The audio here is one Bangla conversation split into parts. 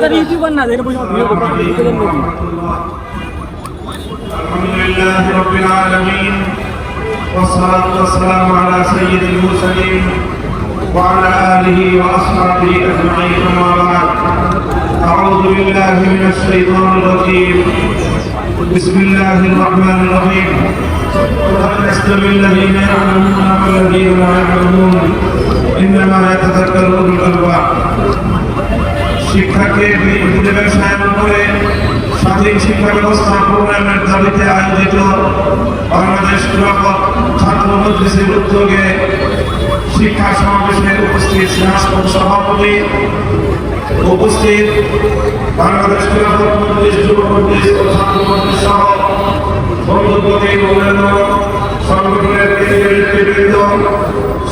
আমি তো ইউটিউবার না যেটা বসে ভিডিও করতে ইউটিউবার নাকি الحمد لله رب العالمين والصلاة والسلام على سيد المرسلين وعلى آله وأصحابه أجمعين أما بعد أعوذ بالله من الشيطان الرجيم بسم الله الرحمن الرحيم هل يستوي الذين يعلمون والذين لا يعلمون إنما يتذكر أولو الألباب শিক্ষাকে ব্যবসায়ন করে স্বাধীন শিক্ষা ব্যবস্থা প্রোগ্রামের দাবিতে আয়োজিত বাংলাদেশ ক্লাবক ছাত্র মজলিসের উদ্যোগে শিক্ষা সমাবেশে উপস্থিত রাষ্ট্র সভাপতি উপস্থিত বাংলাদেশ ক্লাবক মজলিস ও ছাত্র সহ বন্ধুপতি সংগঠনের নেতৃবৃন্দ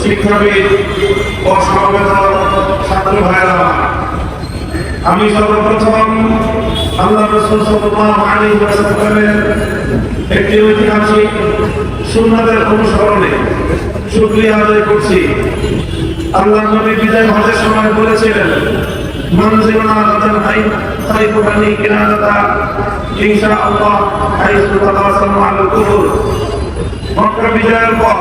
শিক্ষাবিদ ও সমবেত ছাত্র ভাইরা আমি সর্বপ্রথম আল্লাহ রসুল সাল্লাল্লাহু আলাইহি ওয়াসাল্লামের একটি ঐতিহাসিক সুন্নাতের অনুসরণে শুকরিয়া আদায় করছি। আল্লাহ নবী বিদায় হজের সময় বলেছিলেন হাই হাই কুবানি কিনারাতা, ইনশাআল্লাহ হাইসু তাকাসামু আলাল কুবুর মক্কা বিজয়ের পর,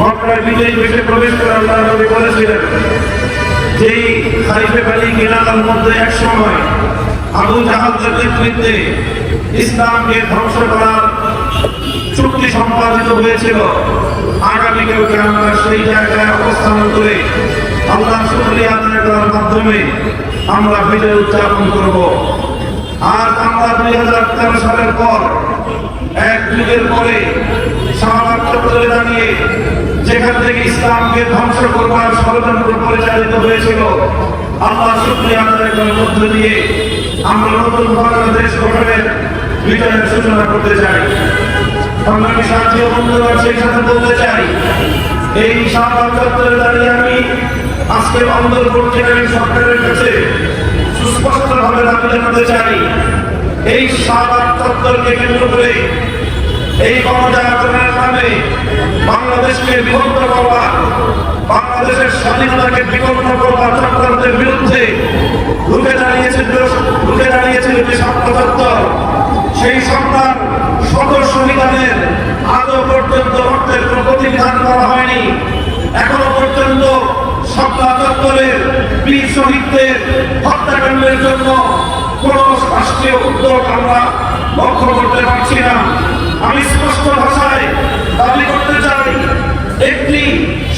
মক্কায় বিজয়ী বেশে প্রবেশ করে আল্লাহ নবী বলেছিলেন যেই খালিফে আলী কেনালার মধ্যে এক সময় আবু জাহাজের নেতৃত্বে ইসলামকে ধ্বংস করার চুক্তি সম্পাদিত হয়েছিল। আগামীকালকে আমরা সেই জায়গায় অবস্থান করে আল্লাহ শুক্রিয়া আদায় করার মাধ্যমে আমরা বিজয় উদযাপন করব। আর আমরা দুই হাজার তেরো সালের পর এক যুগের পরে যেখান থেকে ইসলামকে ধ্বংস করবার ষড়যন্ত্র পরিচালিত হয়েছিল। আল্লাহ শুক্রিয়া মধ্য দিয়ে আমরা নতুন বাংলাদেশ গঠনের বিজয়ের সূচনা করতে চাই। সংগ্রামী সাথী ও বন্ধুগণ সেই সাথে বলতে চাই, এই চত্বরে দাঁড়িয়ে আমি আজকে সরকারের কাছে সুস্পষ্টভাবে দাবি জানাতে চাই, এই শাহবাগ চত্বরকে কেন্দ্র করে এই গণজাগরণের নামে বাংলাদেশকে বিভক্ত করবা বাংলাদেশের স্বাধীনতাকে বিকল্প করবার চক্রান্তের বিরুদ্ধে রুখে দাঁড়িয়েছে রুখে দাঁড়িয়েছিল যে ছাত্র চত্বর সেই সরকার সদস্য বিধানের আজও পর্যন্ত কোনো প্রতিবিধান করা হয়নি। এখনও পর্যন্ত সপ্তাহ চত্বরের বীর শহীদদের হত্যাকাণ্ডের জন্য কোন রাষ্ট্রীয় উদ্যোগ আমরা লক্ষ্য করতে পারছি না। আমি স্পষ্ট ভাষায় দাবি করতে চাই একটি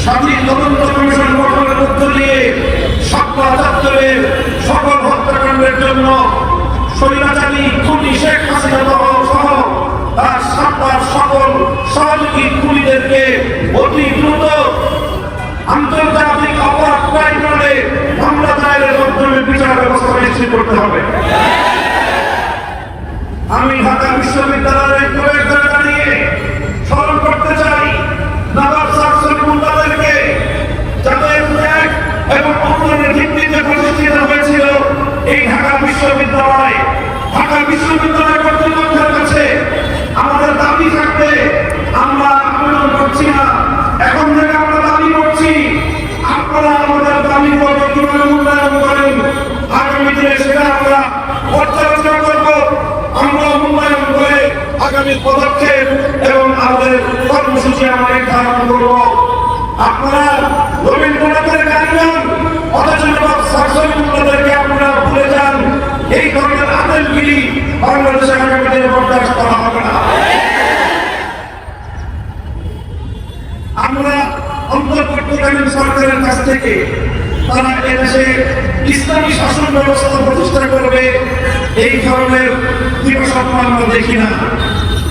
স্বাধীন আন্তর্জাতিক অপরাধ ট্রাইব্যুনালে মামলা দায়েরের বিচার ব্যবস্থা নিশ্চিত করতে হবে আমি ঢাকা বিশ্ববিদ্যালয়ের কয়েকজন দাঁড়িয়ে স্মরণ করতে চাই। নবাব আগামী পদক্ষেপ এবং আমাদের কর্মসূচি আমরা নির্ধারণ করব। আপনারা রবীন্দ্রনাথের গান অথচ শাসনগুলোদেরকে আপনারা ভুলে যান। এই ধরনের আদেশগুলি বাংলাদেশে বরদাস্ত করা হবে না। আমরা অন্তর্বর্তীকালীন সরকারের কাছ থেকে তারা ইসলামী শাসন ব্যবস্থা প্রতিষ্ঠা করবে, এই ধরনের দেখি না।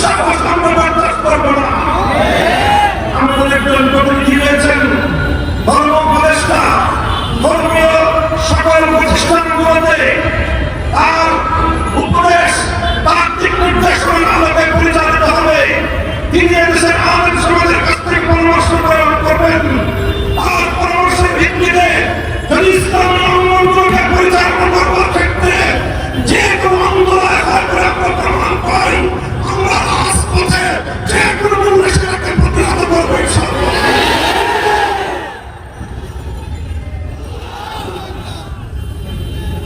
দুঃসাহস আমরা বরদাস্ত করব না আমাদের একজন প্রতিনিধি রয়েছেন ধর্ম উপদেষ্টা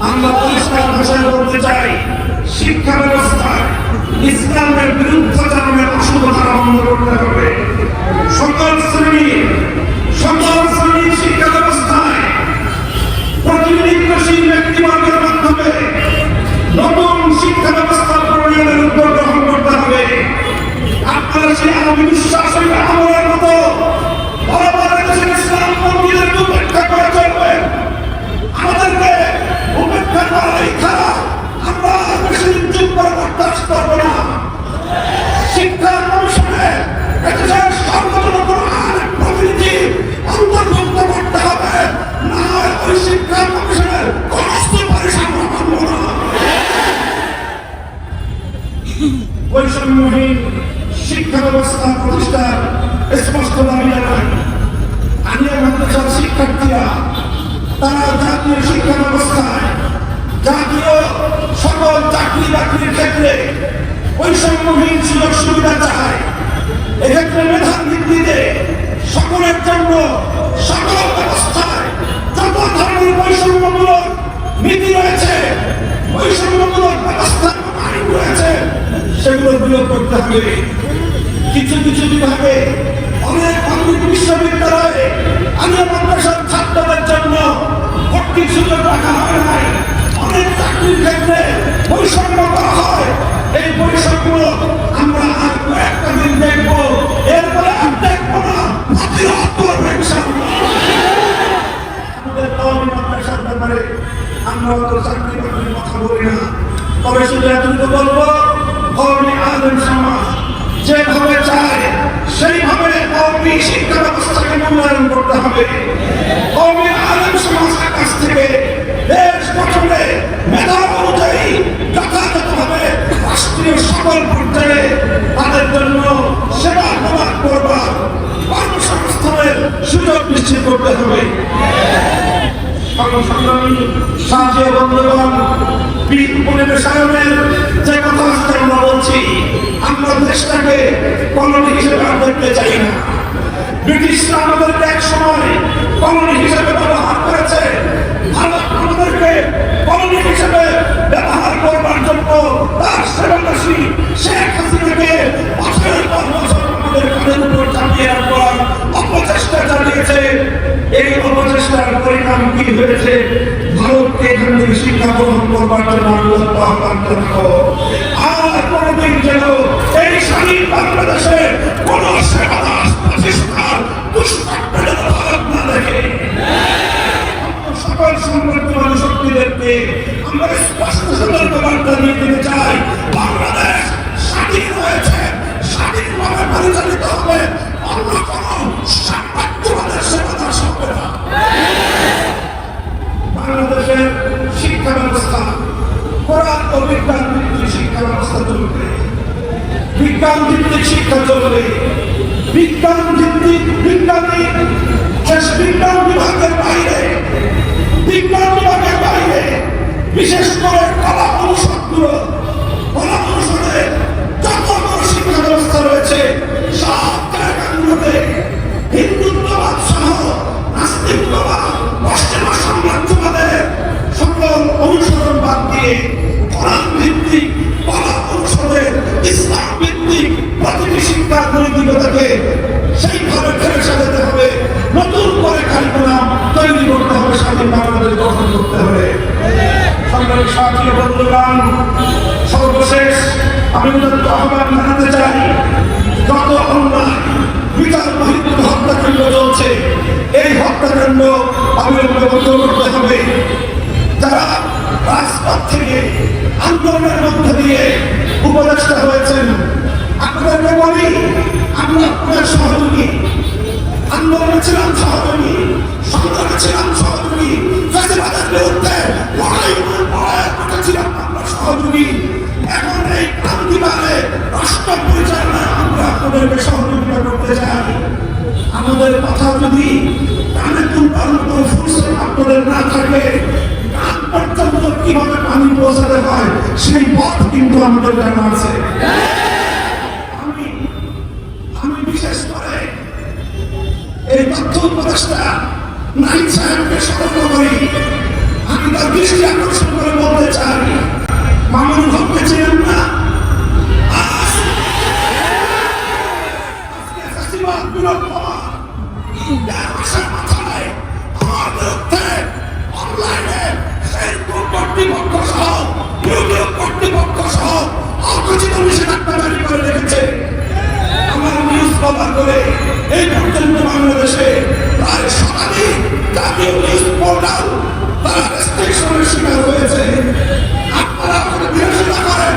আমরা পরিষ্কার ভাষায় বলতে চাই, শিক্ষা ব্যবস্থায় ইসলামের বিরুদ্ধাচরণের অশুভ ধারা বন্ধ করতে হবে সকল শ্রেণি, সকল শ্রেণির শিক্ষা ব্যবস্থায় প্রতিনিধিত্বশীল ব্যক্তিবর্গের মাধ্যমে নতুন শিক্ষা ব্যবস্থা প্রণয়নের উদ্যোগ গ্রহণ করতে হবে। আপনারা সেই আমি বিশ্বাস আমলের মতো বরাবর দেশের ইসলাম মন্দিরের উপেক্ষা করে সকল চাকরি বাকরির ক্ষেত্রে বৈষম্যহীন সুযোগ সুবিধা চায় এক্ষেত্রে মেধার ভিত্তিতে সকলের জন্য সকল ব্যবস্থায় যত ধরনের বৈষম্যমূলক নীতি রয়েছে। বৈষম্যমূলক ব্যবস্থা আইন রয়েছে। সেগুলো বিয়োগ করতে হবে। কিছু কিছু বিভাগে অনেক পাবলিক বিশ্ববিদ্যালয়ে আমি মাদ্রাসার ছাত্রদের জন্য ভর্তির সুযোগ রাখা হয় নাই। অনেক চাকরির ক্ষেত্রে বৈষম্য করা হয়। এই বৈষম্য আমরা আর কয়েকটা দিন দেখব। এরপরে আর দেখব না। প্রতিরোধ করব। আমাদের কওমি মাদ্রাসার ব্যাপারে আমরা অত চাকরি বাকরির কথা বলি না। তবে শুধু এতটুকু বলব, কওমি আলেম সমাজ যেভাবে চায়, সেইভাবে কওমি শিক্ষা ব্যবস্থাকে মূল্যায়ন করতে হবে। কাছ থেকে দেশ গঠনে অনুযায়ী যথাযথভাবে রাষ্ট্রীয় সকল পর্যায়ে তাদের জন্য সেবা প্রদান করবার কর্মসংস্থানের সুযোগ নিশ্চিত করতে হবে। সংগ্রামী সাথী বন্ধুগণ, বীর পরিবেশনের যে কথা আজকে আমরা বলছি, আমরা দেশটাকে কলোনি হিসেবে আর দেখতে চাই না। ব্রিটিশরা আমাদেরকে এক সময় কলোনি হিসেবে ব্যবহার করেছে। কলোনি হিসেবে ব্যবহার করবার জন্য তার সেবাদাসী শেখ হাসিনাকে বছরের পর বছর আমাদের কাঁধের উপর চাপিয়ে রাখবার অপচেষ্টা চালিয়েছে। এই অপচেষ্টার পরিণাম কি হয়েছে? ভারতকে এখান থেকে শিক্ষা গ্রহণ করবার জন্য আন্দোলন আহ্বান জানাব। আর কোনদিন যেন এই স্বাধীন বাংলাদেশে কোন সেবাদাস প্রতিষ্ঠান দুষ্প্রাপ্যের ভারত না দেখে। সকল সংগঠন শক্তিদেরকে আমরা স্পষ্ট সতর্ক বার্তা দিয়ে দিতে চাই। বাংলাদেশ স্বাধীন হয়েছে, স্বাধীনভাবে পরিচালিত হবে। অন্য কোন সাম্রাজ্যবাদের সেবাদার হবে না। বাংলাদেশের শিক্ষা ব্যবস্থা কোরআন ও বিজ্ঞান ভিত্তিক শিক্ষা ব্যবস্থা চলবে। বিজ্ঞান ভিত্তিক শিক্ষা চলবে। বিজ্ঞান ভিত্তিক বিজ্ঞানী বিজ্ঞান বিভাগের বাইরে শিক্ষা ব্যবস্থা রয়েছে বন্ধুগণ, সর্বশেষ আমি উদাত্ত আহ্বান জানাতে চাই। যত অন্যায় বিচার হত্যাকাণ্ড চলছে, এই হত্যাকাণ্ড অবিলম্বে বন্ধ হবে। যারা রাজপথ থেকে আন্দোলনের মধ্যে দিয়ে উপদেষ্টা হয়েছেন আপনাদেরকে বলি আমরা আপনাদের সহযোগী। আন্দোলনে ছিলাম সহযোগী, সংগ্রামে ছিলাম সহযোগী। সহযোগী। এখন আমরা আপনাদেরকে সহযোগিতা করতে চাই। আমাদের কথা যদি আপনাদের না থাকে কীভাবে পানি পৌঁছাতে হয়, সেই পথ কিন্তু আমাদের জানা আছে। বিশেষ করে এই তথ্য উপদেষ্টা নাইন সাহেবকে সতর্ক করি। আমি তার দৃষ্টি আকর্ষণ করে বলতে চাই মামুন হককে ছিলেন না আমার আমার এই পর্যন্ত বাংলাদেশে প্রায় শতাধিক জাতীয় নিউজ পোর্টাল আপনারা করেন করেন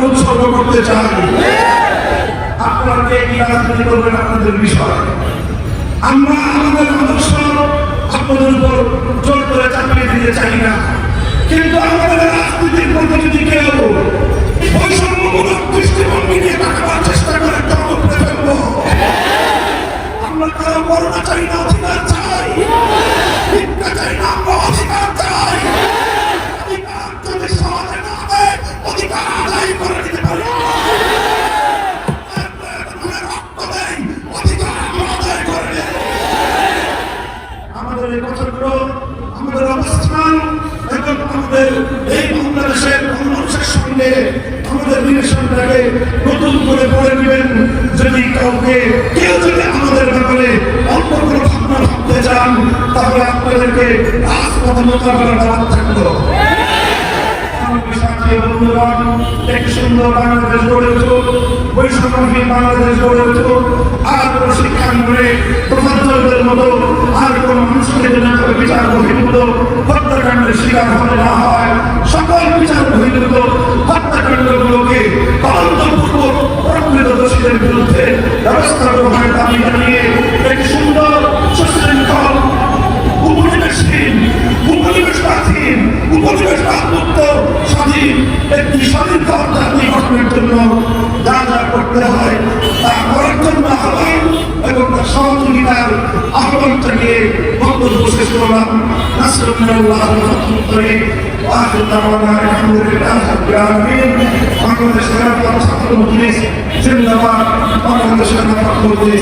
আমরা উৎসর্গ করতে চাই আপনারা কে কি রাজনীতি করবেন আপনাদের বিষয়? আমরা আমাদের আদর্শ, আপনাদের উপর জোর করে চাপিয়ে দিতে চাই না। কিন্তু আমাদের রাজনীতির মধ্যে যদি কেউ বৈষম্যমূলক দৃষ্টিভঙ্গি নিয়ে তাকাবার চেষ্টা করে তখন উপরে ফেলব আমরা কারও করোনা চাই না, অধিকার চাই। না চাই। করার আমাদের সাথে বন্ধুগণ, এক সুন্দর বাংলাদেশ গড়ে উঠুক, বৈষম্যহীন বাংলাদেশ গড়ে উঠুক। আর কোন শিক্ষাঙ্গনে বিরুদ্ধে ব্যবস্থা গ্রহণের দাবি জানিয়ে, এক সুন্দর সুশৃঙ্খল উপনিবেশবাদহীন উপনিবেশবাদমুক্ত স্বাধীন, একটি স্বাধীন জাতি গঠনের জন্য যা যা করতে হয় তা করার জন্য আহ্বান এবং তার সহযোগিতার আহ্বান জানিয়ে বক্তব্য শেষ করলাম। নাসরুল্লাহ করে বাংলাদেশ বাংলাদেশ